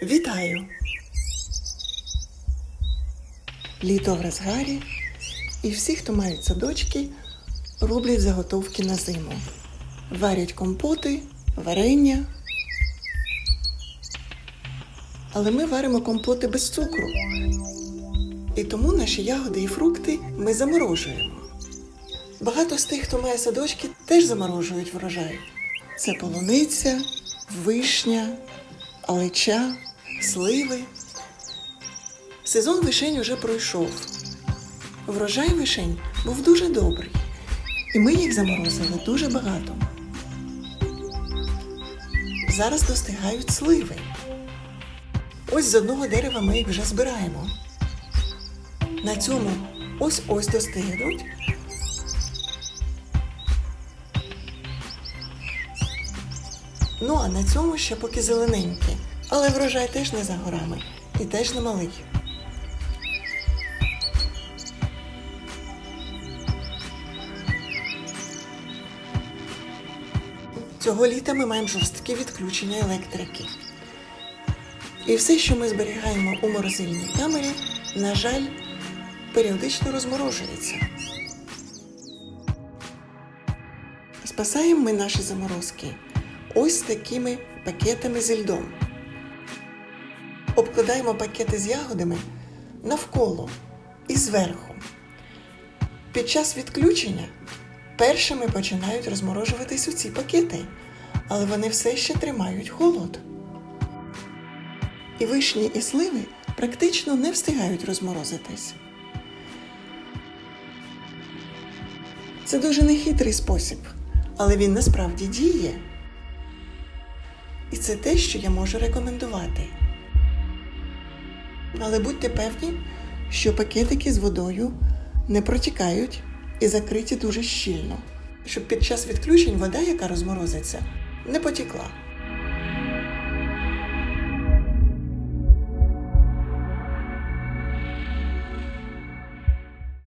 Вітаю! Літо в розгарі, і всі, хто мають садочки, роблять заготовки на зиму. Варять компоти, варення. Але ми варимо компоти без цукру. І тому наші ягоди і фрукти ми заморожуємо. Багато з тих, хто має садочки, теж заморожують врожай. Це полуниця, вишня, алеча, сливи. Сезон вишень уже пройшов. Врожай вишень був дуже добрий, і ми їх заморозили дуже багато. Зараз достигають сливи. Ось з одного дерева ми їх вже збираємо. На цьому ось-ось достигнуть. Ну а на цьому ще поки зелененькі. Але врожай теж не за горами і теж не малий. Цього літа ми маємо жорсткі відключення електрики. І все, що ми зберігаємо у морозильній камері, на жаль, періодично розморожується. Спасаємо ми наші заморозки ось такими пакетами зі льдом. Обкладаємо пакети з ягодами навколо і зверху. Під час відключення першими починають розморожуватись у ці пакети, але вони все ще тримають холод. І вишні і сливи практично не встигають розморозитись. Це дуже нехитрий спосіб, але він насправді діє. І це те, що я можу рекомендувати. Але будьте певні, що пакетики з водою не протікають і закриті дуже щільно, щоб під час відключень вода, яка розморозиться, не потікла.